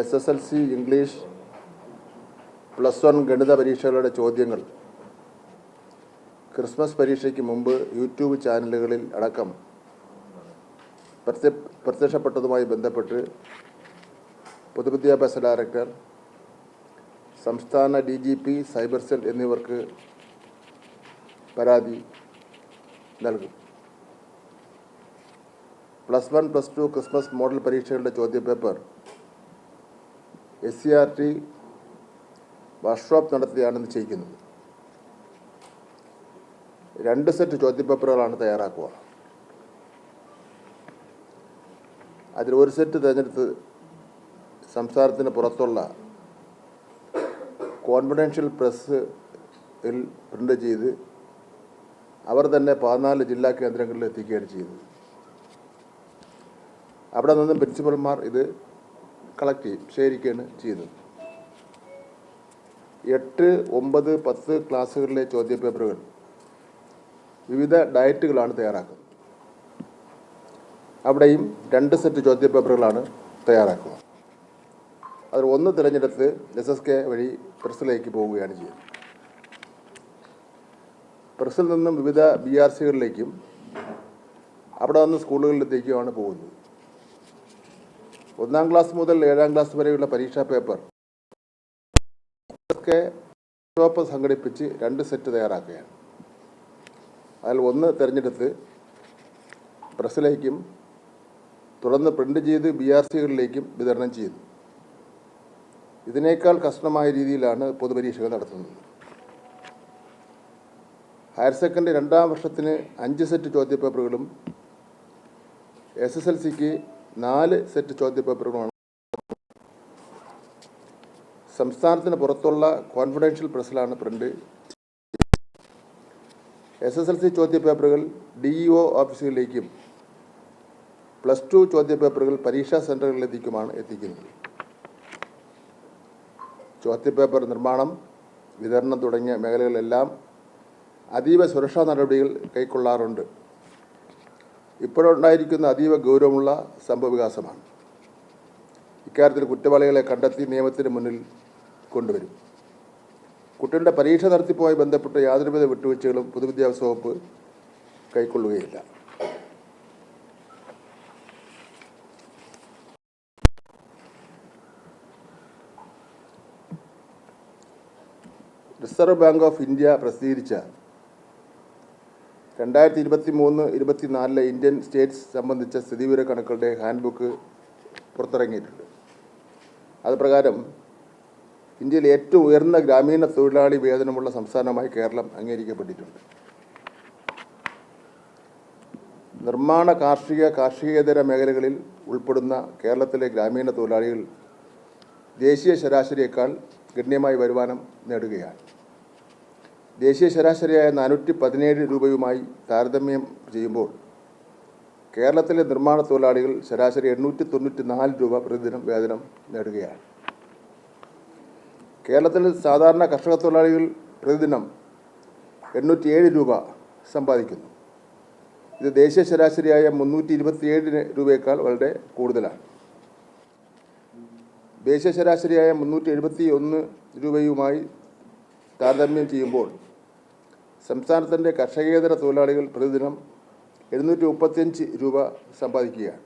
S S L C English plus one ഗണിത പരീക്ഷകളുടെ ചോദ്യങ്ങൾ. ക്രിസ്മസ് പരീക്ഷയ്ക്ക് മുമ്പ് യൂട്യൂബ് ചാനലുകളിൽ അടക്കം പ്രത്യ പ്രത്യക്ഷപ്പെട്ടതുമായി ബന്ധപ്പെട്ട് പൊതുവിദ്യാഭ്യാസ ഡയറക്ടർ സംസ്ഥാന D G P cyber cell എന്നിവർക്ക് പരാതി നൽകും. Plus one plus two Christmas model പരീക്ഷകളുടെ ചോദ്യപേപ്പർ S C R T workshop നടത്തിയാണ് നിശ്ചയിക്കുന്നത് രണ്ട് സെറ്റ് ചോദ്യപേപ്പറുകളാണ് തയ്യാറാക്കുക. അതിൽ ഒരു സെറ്റ് തിരഞ്ഞെടുത്ത് സംസ്ഥാനത്തിന് പുറത്തുള്ള കോൺഫിഡൻഷ്യൽ പ്രസ്സിൽ പ്രിന്റ് ചെയ്ത് അവർ തന്നെ പതിനാല് ജില്ലാ കേന്ദ്രങ്ങളിൽ എത്തിക്കുകയാണ് ചെയ്തത് അവിടെ നിന്നും പ്രിൻസിപ്പൽമാർ ഇത് കളക്ട് ചെയ്യും ശേഖരിക്കുകയാണ് ചെയ്യുന്നത്. എട്ട് ഒമ്പത് പത്ത് ക്ലാസ്സുകളിലെ ചോദ്യപേപ്പറുകൾ വിവിധ ഡയറ്റുകളാണ് തയ്യാറാക്കുന്നത്. അവിടെയും രണ്ട് സെറ്റ് ചോദ്യപേപ്പറുകളാണ് തയ്യാറാക്കുക അതിൽ ഒന്ന് തിരഞ്ഞെടുത്ത് എസ് എസ് കെ വഴി പ്രസിലേക്ക് പോവുകയാണ് ചെയ്യുന്നത്. പ്രസിൽ നിന്നും വിവിധ ബി ആർ സികളിലേക്കും അവിടെ നിന്ന് സ്കൂളുകളിലെത്തേക്കുമാണ് പോകുന്നത്. ഒന്നാം ക്ലാസ് മുതൽ ഏഴാം ക്ലാസ് വരെയുള്ള പരീക്ഷാ പേപ്പർ. ഒക്കെ ഷോപ്പ് സംഘടിപ്പിച്ച് രണ്ട് സെറ്റ് തയ്യാറാക്കുകയാണ്. അതിൽ ഒന്ന് തിരഞ്ഞെടുത്ത് പ്രസ്സിലേക്കും തുടർന്ന് പ്രിന്റ് ചെയ്ത് ബി ആർ സികളിലേക്കും വിതരണം ചെയ്യുന്നു. ഇതിനേക്കാൾ കഷ്ടമായ രീതിയിലാണ് പൊതുപരീക്ഷകൾ നടത്തുന്നത്. ഹയർ സെക്കൻഡറി രണ്ടാം വർഷത്തിന് അഞ്ച് സെറ്റ് ചോദ്യപേപ്പറുകളും എസ് എസ് എൽ സിക്ക് നാല് സെറ്റ് ചോദ്യപേപ്പറുകളാണ്. സംസ്ഥാനത്തിന് പുറത്തുള്ള confidential പ്രസ്സിലാണ് print S S L C ചോദ്യപേപ്പറുകൾ D O ഓഫീസുകളിലേക്കും പ്ലസ് ടു ചോദ്യപേപ്പറുകൾ പരീക്ഷാ സെന്ററുകളിലേക്കുമാണ് എത്തിക്കുന്നത്. ചോദ്യപേപ്പർ നിർമ്മാണം വിതരണം തുടങ്ങിയ മേഖലകളിലെല്ലാം അതീവ സുരക്ഷാ നടപടികൾ കൈക്കൊള്ളാറുണ്ട്. ഇപ്പോഴുണ്ടായിരിക്കുന്ന അതീവ ഗൗരവമുള്ള സംഭവവികാസമാണ്. ഇക്കാര്യത്തിൽ കുറ്റവാളികളെ കണ്ടെത്തി നിയമത്തിന് മുന്നിൽ കൊണ്ടുവരും. കുട്ടികളുടെ പരീക്ഷ നടത്തിപ്പുമായി ബന്ധപ്പെട്ട യാതൊരുവിധ വിട്ടുവീഴ്ചകളും പൊതുവിദ്യാഭ്യാസ വകുപ്പ് കൈക്കൊള്ളുകയില്ല. റിസർവ് ബാങ്ക് ഓഫ് ഇന്ത്യ പ്രസിദ്ധീകരിച്ച രണ്ടായിരത്തി ഇരുപത്തി മൂന്ന് ഇരുപത്തിനാലിലെ ഇന്ത്യൻ സ്റ്റേറ്റ്സ് സംബന്ധിച്ച സ്ഥിതിവിവര കണക്കുകളുടെ ഹാൻഡ് ബുക്ക് പുറത്തിറങ്ങിയിട്ടുണ്ട്. അത് പ്രകാരം ഇന്ത്യയിൽ ഏറ്റവും ഉയർന്ന ഗ്രാമീണ തൊഴിലാളി വേതനമുള്ള സംസ്ഥാനമായി കേരളം അംഗീകരിക്കപ്പെട്ടിട്ടുണ്ട്. നിർമ്മാണ കാർഷിക കാർഷികേതര മേഖലകളിൽ ഉൾപ്പെടുന്ന കേരളത്തിലെ ഗ്രാമീണ തൊഴിലാളികൾ ദേശീയ ശരാശരിയേക്കാൾ ഗണ്യമായി വരുമാനം നേടുകയാണ്. ദേശീയ ശരാശരിയായ നാനൂറ്റി പതിനേഴ് രൂപയുമായി താരതമ്യം ചെയ്യുമ്പോൾ കേരളത്തിലെ നിർമ്മാണ തൊഴിലാളികൾ ശരാശരി എണ്ണൂറ്റി തൊണ്ണൂറ്റി നാല് രൂപ പ്രതിദിനം വേതനം നേടുകയാണ്. കേരളത്തിൽ സാധാരണ കർഷക തൊഴിലാളികൾ പ്രതിദിനം എണ്ണൂറ്റിയേഴ് രൂപ സമ്പാദിക്കുന്നു. ഇത് ദേശീയ ശരാശരിയായ മുന്നൂറ്റി ഇരുപത്തിയേഴ് രൂപയേക്കാൾ വളരെ കൂടുതലാണ്. ദേശീയ ശരാശരിയായ മുന്നൂറ്റി എഴുപത്തി ഒന്ന് രൂപയുമായി താരതമ്യം ചെയ്യുമ്പോൾ സംസ്ഥാനത്തിന്റെ കർഷകേതര തൊഴിലാളികൾ പ്രതിദിനം എഴുന്നൂറ്റി മുപ്പത്തിയഞ്ച് രൂപ സമ്പാദിക്കുകയാണ്.